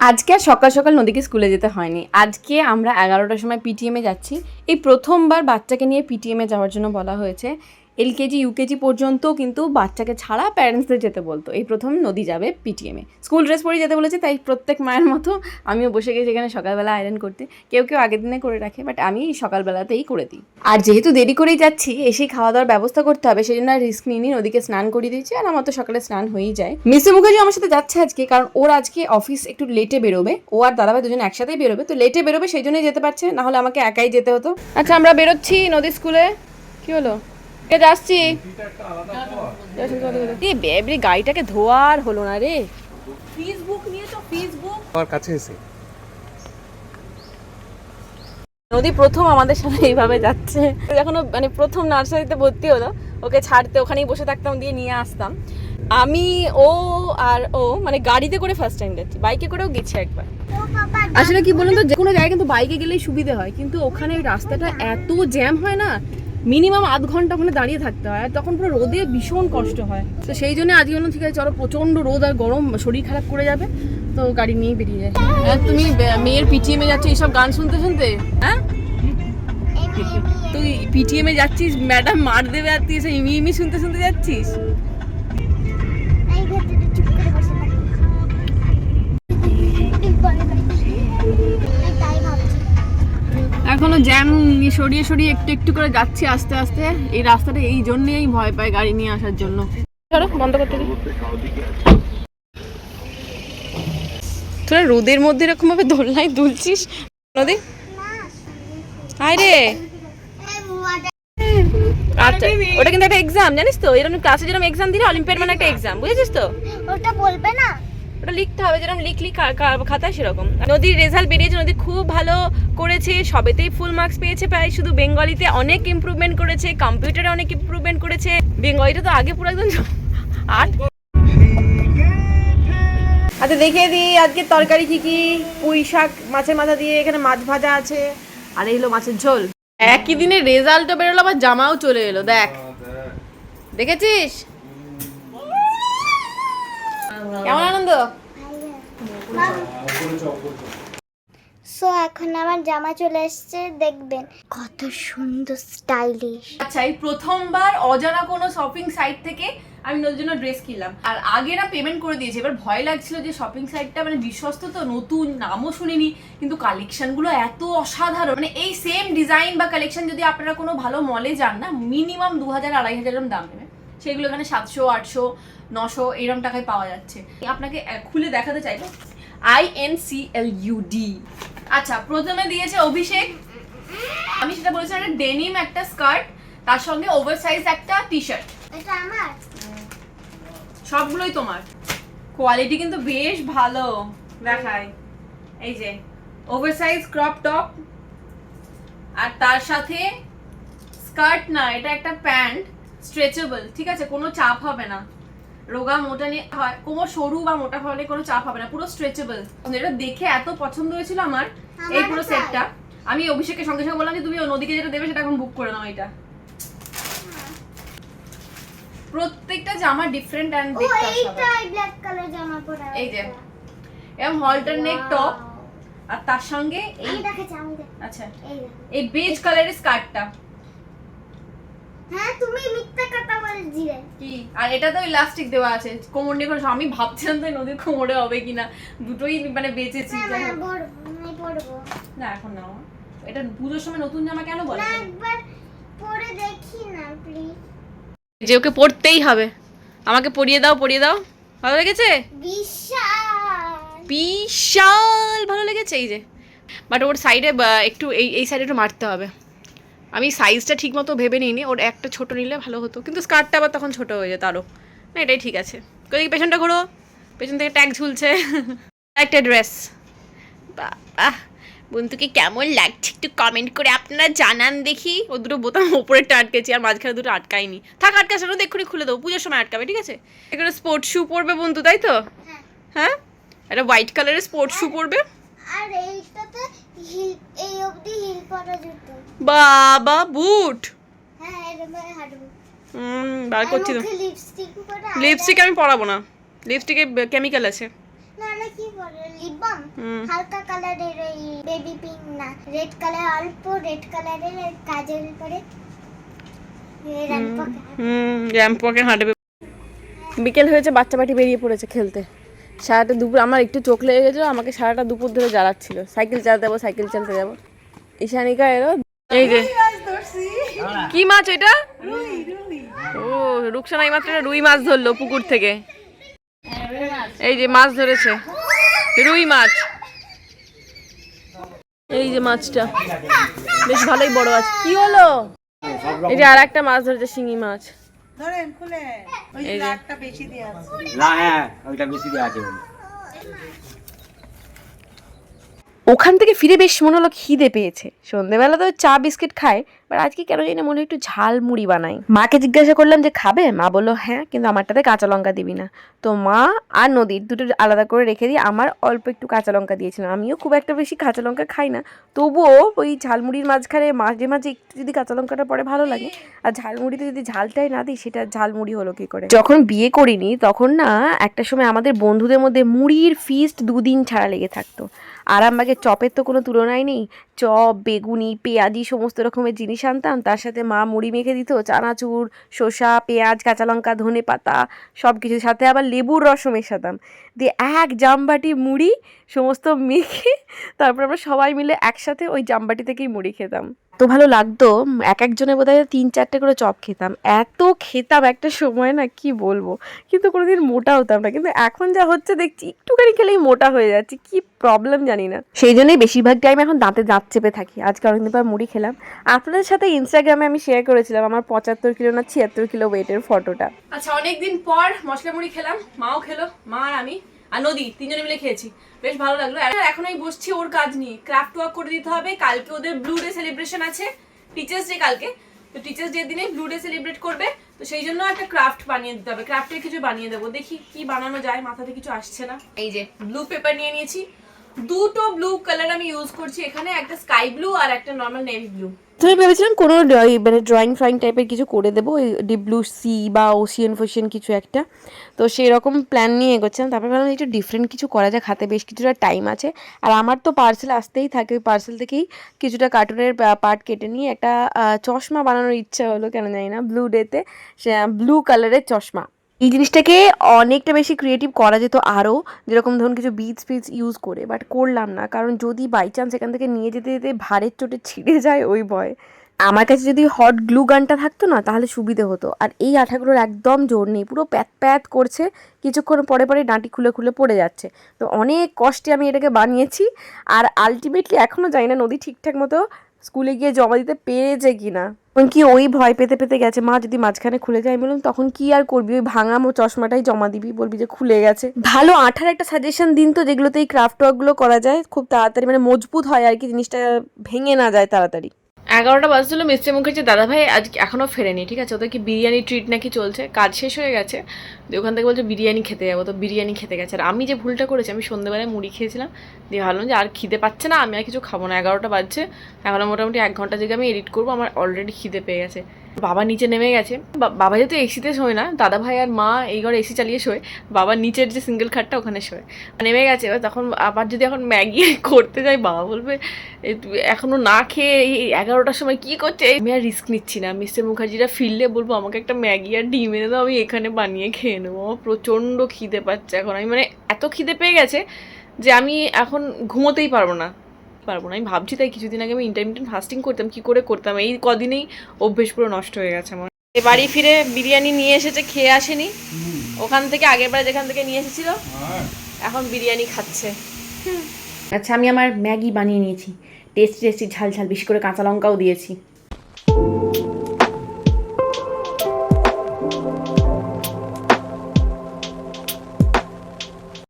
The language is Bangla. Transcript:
আজকে আর সকাল সকাল নদীকে স্কুলে যেতে হয়নি। আজকে আমরা এগারোটার সময় পিটিএমে যাচ্ছি। এই প্রথমবার বাচ্চাকে নিয়ে পিটিএমে যাওয়ার জন্য বলা হয়েছে। এলকেজি, ইউকেজি পর্যন্ত কিন্তু বাচ্চাকে ছাড়া প্যারেন্টসদের যেতে বলতো। এই প্রথম নদী যাবে পিটিএমে স্কুল ড্রেস পরে যেতে বলেছে, তাই প্রত্যেক মায়ের মতো আমিও বসে গেছি এখানে সকালবেলা আয়রন করতে। কেউ কেউ আগের দিনে করে রাখে বাট আমি সকালবেলাতেই করে দিই। আর যেহেতু দেরি করেই যাচ্ছি এসেই খাওয়া দাওয়ার ব্যবস্থা করতে হবে সেই জন্য রিস্ক নিয়ে নিই নদীকে স্নান করিয়ে দিয়েছি, আর আমার তো সকালে স্নান হয়েই যায়। মিসে মুখার্জি আমার সাথে যাচ্ছে আজকে, কারণ ওর আজকে অফিস একটু লেটে বেরোবে। ও আর দাদাভাই দুজন একসাথেই বেরোবে, তো লেটে বেরোবে, সেই জন্যই যেতে পারছে না হলে আমাকে একাই যেতে হতো। আচ্ছা আমরা বেরোচ্ছি নদী স্কুলে কি হলো? এ যাচ্ছি? এ বেবরি গাড়িটাকে ধোয়ার হলো না রে। ফেসবুক নিয়ে তো ফেসবুক আমার কাছে এসে। নদী প্রথম আমাদের সাথে এইভাবে যাচ্ছে। এখনও মানে প্রথম নার্সারিতে ভর্তি হলো। ওকে ছাড়তে ওখানেই বসে থাকতাম দিয়ে নিয়ে আসতাম। আমি ও আর ও মানে গাড়িতে করে ফার্স্ট টাইম যাচ্ছি। বাইকে করেও গেছি একবার। আসলে কি বলুন তো যে কোনো জায়গায় কিন্তু বাইকে গেলেই সুবিধে হয়। কিন্তু ওখানে রাস্তাটা এত জ্যাম হয় না মিনিমাম আধ ঘণ্টা ওখানে দাঁড়িয়ে থাকতে হয় আর তখন পুরো রোদে ভীষণ কষ্ট হয়। তো সেই জন্য আজকে বললাম ঠিক আছে চলো প্রচণ্ড রোদ আর গরম শরীর খারাপ করে যাবে তো গাড়ি নিয়ে বেরিয়ে যায় হ্যাঁ তুমি মেয়ের মেয়ের পিটিএমে যাচ্ছ এইসব গান শুনতে শুনতে? হ্যাঁ? তুই পিটিএমে যাচ্ছিস ম্যাডাম মার দেবে আর তুই এসে ইমি ইমি শুনতে শুনতে যাচ্ছিস? জ্যাম সরিয়ে সরিয়ে একটু একটু করে যাচ্ছি আস্তে আস্তে। এই রাস্তাটা এই জন্যেই ভয় পায় গাড়ি নিয়ে আসার জন্য। বন্ধ করতে তোরা রোদের মধ্যে এরকম ভাবে দোলনায় দুলছিস? নদী? হাই রে। আচ্ছা ওটা কিন্তু একটা এক্সাম জানিস তো? এরকম ক্লাসে যেরকম এক্সাম দিলে অলিম্পিয়াড মানে একটা এক্সাম বুঝেছিস তো? ওটা বলবে না? লিখতে হবে, যেরকম লিখলি খাতায় সেরকম। নদীর রেজাল্ট বেরিয়েছে, নদী খুব ভালো করেছে, সবেতেই ফুল মার্কস পেয়েছে প্রায়, শুধু বেঙ্গলিতে অনেক ইমপ্রুভমেন্ট করেছে কম্পিউটারে অনেক ইমপ্রুভমেন্ট করেছে। বেঙ্গলিটা তো আগে পুরো একদম আট। আচ্ছা দেখিয়ে দিই, আজকে তরকারি কি কি? পুঁই শাক, মাছের মাথা দিয়ে এখানে মাছ ভাজা আছে, আর এই হলো মাছের ঝোল। একই দিনে রেজাল্টও বেরোলো, আবার জামাও চলে এলো, দেখ। দেখেছিস? কেমন আনন্দ? সো এখন আমার জামা চলে এসেছে, দেখবেন। কত সুন্দর স্টাইলিশ আচ্ছা এই প্রথমবার অজানা কোনো শপিং সাইট থেকে আমি নদীর জন্য ড্রেস কিনলাম। আর আগে না পেমেন্ট করে দিয়েছি, এবার ভয় লাগছিল যে শপিং সাইটটা মানে বিশ্বস্ত তো, নতুন, নামও শুনিনি, কিন্তু কালেকশনগুলো এত অসাধারণ। মানে এই সেম ডিজাইন বা কালেকশন যদি আপনারা কোনো ভালো মলে যান না মিনিমাম দু হাজার, আড়াই হাজার দাম নেবে। সেগুলো এখানে সাতশো, আটশো, নশো এরকম টাকায় পাওয়া যাচ্ছে। আপনাকে খুলে দেখাতে চাইব। I N C L U D আচ্ছা প্রথমে দিয়েছে অভিষেক। আমি সেটা বলেছিলাম একটা ডেনিম একটা স্কার্ট তার সঙ্গে ওভার সাইজ একটা টি শার্ট এটা আমার? সবগুলোই তোমার। কোয়ালিটি কিন্তু বেশ ভালো। দেখায় এই যে ওভার সাইজ ক্রপ টপ আর তার সাথে স্কার্ট না এটা একটা প্যান্ট স্ট্রেচেবল ঠিক আছে? কোনো চাপ হবে না। রোগা মোটা নিয়ে হয় কোমর সরু বা মোটা হলে কোনো চাপ হবে না পুরো স্ট্রেচেবল এটা দেখে এত পছন্দ হয়েছিল আমার এই পুরো সেটটা আমি অভিষেকের সঙ্গে সঙ্গে বললাম যে তুমি নদীকে যেটা দেবে সেটা এখন বুক করে নাও এটা। প্রত্যেকটা জামা ডিফারেন্ট এইটাই ব্ল্যাক কালার জামা পরা এই যে। এরকম হলটার নেক টপ আর তার সঙ্গে এই আচ্ছা। এই এই বেজ কালারের স্কার্টটা হ্যাঁ তুমি কি? আর এটা তো ইলাস্টিক দেওয়া আছে। কোমর নিয়ে কোনো আমি ভাবছিলাম তো এই নদীর কোমরে হবে কিনা। দুটোই মানে বেঁচেছি। না এখন না এটা পুজোর সময় নতুন জামা কেন বলে একবার পরে দেখি না প্লিজ যে ওকে পরতেই হবে। আমাকে পরিয়ে দাও পরিয়ে দাও। ভালো লেগেছে? বিশাল। বিশাল ভালো লেগেছে এই যে। বাট ওর সাইডে একটু এই এই সাইডে একটু মারতে হবে। আমি সাইজটা ঠিক মতো ভেবে নিইনি ওর একটা ছোট নিলে ভালো হতো। কিন্তু স্কার্টটা আবার তখন ছোট হয়ে যেত আরও না এটাই ঠিক আছে। কই পেছনটা ঘোরো। পেছন থেকে ট্যাগ ঝুলছে। একটা ড্রেস বাহ বন্ধুকে কেমন লাগছে একটু কমেন্ট করে আপনারা জানান দেখি। ও দুটো বোতাম ওপরেরটা আটকেছি আর মাঝখানে দুটো আটকায়নি। থাক আটকা না এক্ষুনি খুলে দেবো। পুজোর সময় আটকাবে ঠিক আছে? এখানে স্পোর্টস শু পরবে বন্ধু তাই তো? হ্যাঁ। হ্যাঁ? একটা হোয়াইট কালারের স্পোর্টস শু পরবে। আর এইটাতে হিল এই অবধি হিল পরা জুতো। বাবা বুট। হ্যাঁ এরকম হাঁটবো হুম বার করছি তো। লিপস্টিক পরা লিপস্টিক আমি পরাবো না। লিপস্টিকে কেমিক্যাল আছে। নাহলে কি করে লিপবাম? হুম। হালকা কালারের ওই বেবি পিঙ্ক না। রেড কালার অল্প রেড কালারের কাজের পরে হুম র্যাম্পকে হাঁটবে। বিকেল হয়েছে বাচ্চা পাটি বেরিয়ে পড়েছে খেলতে। সারাটা দুপুর আমার একটু চোখ লেগে গেছিল আমাকে সারাটা দুপুর ধরে জ্বালাচ্ছিল। সাইকেল চালাতে যাব সাইকেল চালাতে যাব। ঈশানিকা এলো। এই যে। কি মাছ এটা? ও রুকসানা এই মাত্র রুই মাছ ধরলো পুকুর থেকে। এই যে মাছ ধরেছে। রুই মাছ। এই যে মাছটা। বেশ ভালোই বড় আছে কি হলো? এই যে আর একটা মাছ ধরেছে শিঙি মাছ। ধরেন খুলে। ওই এই বেশি দিয়ে আছে। না হ্যাঁ ওইটা বেশি দেওয়া আছে ওখান থেকে ফিরে বেশ মনে হলো খিদে পেয়েছে। সন্ধেবেলা তো চা বিস্কিট খায়। বাট আজকে কেন জানি মনে একটু ঝাল মুড়ি বানাই। মাকে জিজ্ঞাসা করলাম যে খাবে? মা বলল হ্যাঁ কিন্তু আমারটাতে কাঁচা লঙ্কা দিবি না। তো মা আর নদীর দুটো আলাদা করে রেখে দিয়ে আমার অল্প একটু কাঁচা লঙ্কা দিয়েছিলাম। আমিও খুব একটা বেশি কাঁচা লঙ্কা খাই না। তবুও ওই ঝালমুড়ির মাঝখানে মাঝে মাঝে একটু যদি কাঁচা লঙ্কাটা পরে ভালো লাগে, আর ঝালমুড়িতে যদি ঝালটাই না দিই, সেটা ঝালমুড়ি হলো কি করে? যখন বিয়ে করিনি, তখন না একটা সময় আমাদের বন্ধুদের মধ্যে মুড়ির ফিস্ট দুদিন ছাড়া লেগে থাকতো। আরামবাগের চপের তো কোনো তুলনাই নেই। চপ, বেগুনি, পেঁয়াজি, সমস্ত রকমের জিনিস আনতাম তার সাথে মা মুড়ি মেখে দিত, চানাচুর, শসা, পেঁয়াজ কাঁচা লঙ্কা ধনে পাতা সব কিছুর সাথে আবার লেবুর রসও মেশাতাম। দিয়ে এক জামবাটি মুড়ি সমস্ত মেখে তারপর আমরা সবাই মিলে একসাথে ওই জামবাটি থেকেই মুড়ি খেতাম। তো ভালো লাগতো এক একজনের বোধহয় তিন চারটে করে চপ খেতাম। এত খেতাম একটা সময় না, কি বলব? কিন্তু কোনোদিন মোটা হতাম না। কিন্তু এখন যা হচ্ছে, দেখছি একটুখানি খেলেই মোটা হয়ে যাচ্ছে। কি প্রবলেম জানি না। সেই জন্যই বেশিরভাগ টাইম এখন দাঁতে দাঁত চেপে থাকি। আজকে অনেকদিন পর মুড়ি খেলাম। আপনাদের সাথে ইনস্টাগ্রামে আমি শেয়ার করেছিলাম আমার পঁচাত্তর কিলো না ছিয়াত্তর কিলো ওয়েটের ফটোটা আচ্ছা অনেকদিন পর মশলা মুড়ি খেলাম। মাও খেলো, মা আর আমি। আর নদী তিনজনে মিলে খেয়েছি। বেশ ভালো লাগল। আর এখন আমি বসছি ওর কাজ নিয়ে। ক্রাফট ওয়ার্ক করে দিতে হবে। কালকে ওদের ব্লু ডে সেলিব্রেশন আছে। টিচার্স ডে কালকে। তো টিচার্স ডে দিনে ব্লু ডে সেলিব্রেট করবে। তো সেই জন্য একটা ক্রাফট বানিয়ে দিতে হবে। ক্রাফটের কিছু বানিয়ে দেবো। দেখি কি বানানো যায়। মাথাতে কিছু আসছে না। এই যে ব্লু পেপার নিয়ে নিয়েছি। দুটো ব্লু কালার আমি ইউজ করছি এখানে, একটা স্কাই ব্লু আর একটা নর্মাল নেভি ব্লু তুমি ভেবেছিলাম কোনো মানে ড্রয়িং ফ্রয়িং টাইপের কিছু করে দেবো, ওই ডিপ ব্লু সি বা ওশিয়ান ফোশিয়ান কিছু একটা। তো সেই রকম প্ল্যান নিয়ে এগোচ্ছিলাম, তারপরে ভাবলাম একটু ডিফারেন্ট কিছু করা যাক, হাতে বেশ কিছুটা টাইম আছে। আর আমার তো পার্সেল আসতেই থাকে, ওই পার্সেল থেকেই কিছুটা কার্টুনের পার্ট কেটে নিয়ে একটা চশমা বানানোর ইচ্ছা হলো, কেন জানি না ব্লু ডেতে সে ব্লু কালারের চশমা। এই জিনিসটাকে অনেকটা বেশি ক্রিয়েটিভ করা যেত আরও, যেরকম ধরুন কিছু বিটস ফিটস ইউজ করে বাট করলাম না। কারণ যদি বাই চান্স এখান থেকে নিয়ে যেতে যেতে ভারের চোটে ছিঁড়ে যায় ওই ভয় আমার কাছে যদি হট গ্লু গানটা থাকতো না, তাহলে সুবিধে হতো। আর এই আঠাগুলোর একদম জোর নেই, পুরো প্যাত প্যাত করছে, কিছুক্ষণ পরে পরে ডাঁটি খুলে খুলে পড়ে যাচ্ছে। তো অনেক কষ্টে আমি এটাকে বানিয়েছি, আর আলটিমেটলি এখনও জানি না নদী ঠিকঠাক মতো স্কুলে গিয়ে জমা দিতে পেরেছে কিনা কি ওই ভয় পেতে পেতে গেছে, মা, যদি মাঝখানে খুলে যায়? আমি বললাম, তখন কি আর করবি? ওই ভাঙা চশমাটাই জমা দিবি, বলবি যে খুলে গেছে। ভালো আঠার একটা সাজেশন দিন তো, যেগুলোতে এই ক্রাফট ওয়ার্কগুলো করা যায়, খুব তাড়াতাড়ি মানে মজবুত হয় আর কি, জিনিসটা ভেঙে না যায় তাড়াতাড়ি। এগারোটা বাজছিল মিস্ত্রি মুখার্জি দাদা ভাই আজ এখনও ফেরেনি, ঠিক আছে? ওদের কি বিরিয়ানি ট্রিট নাকি চলছে? কাজ শেষ হয়ে গেছে। দিয়ে ওখান থেকে বলছে বিরিয়ানি খেতে যাব, তো বিরিয়ানি খেতে গেছে। আর আমি যে ভুলটা করেছি, আমি সন্ধ্যেবেলায় মুড়ি খেয়েছিলাম, দিয়ে ভাবলাম যে আর খিদে পাচ্ছে না, আমি আর কিছু খাব না। এগারোটা বাজছে, এখন মোটামুটি এক ঘণ্টা থেকে আমি এডিট করব, আমার অলরেডি খিদে পেয়ে গেছে। বাবা নিচে নেমে গেছে। বাবা যেহেতু এসিতে শোয় না দাদা ভাই আর মা এই ঘরে এসি চালিয়ে শোয়, বাবা নিচের যে সিঙ্গেল খাটটা ওখানে শোয়। নেমে গেছে, এবার তখন আবার যদি এখন ম্যাগি করতে যাই, বাবা বলবে, "এ, তুই এখনও না খেয়ে এই এগারোটার সময় কি করছে? আমি আর রিস্ক নিচ্ছি না, মিস্টার মুখার্জিরা ফিরলে বলব, আমাকে একটা ম্যাগি আর ডিম এনে দাও, আমি এখানে বানিয়ে খেয়ে নেব। আমার প্রচণ্ড খিদে পাচ্ছে এখন। আমি মানে এত খিদে পেয়ে গেছে যে আমি এখন ঘুমোতেই পারব না। পারব না। আমি ভাবছি তাই কিছুদিন আগে আমি ইন্টারমিডিয়েন্ট ফাস্টিং করতাম কি করে করতাম? এই কদিনেই অভ্যেস পুরো নষ্ট হয়ে গেছে আমার। এ বাড়ি ফিরে বিরিয়ানি নিয়ে এসেছে খেয়ে আসেনি। ওখান থেকে আগের বার যেখান থেকে নিয়ে এসেছিল এখন বিরিয়ানি খাচ্ছে। আচ্ছা আমি আমার ম্যাগি বানিয়ে নিয়েছি। টেস্টি টেস্টি ঝাল ঝাল বেশি করে কাঁচা লঙ্কাও দিয়েছি।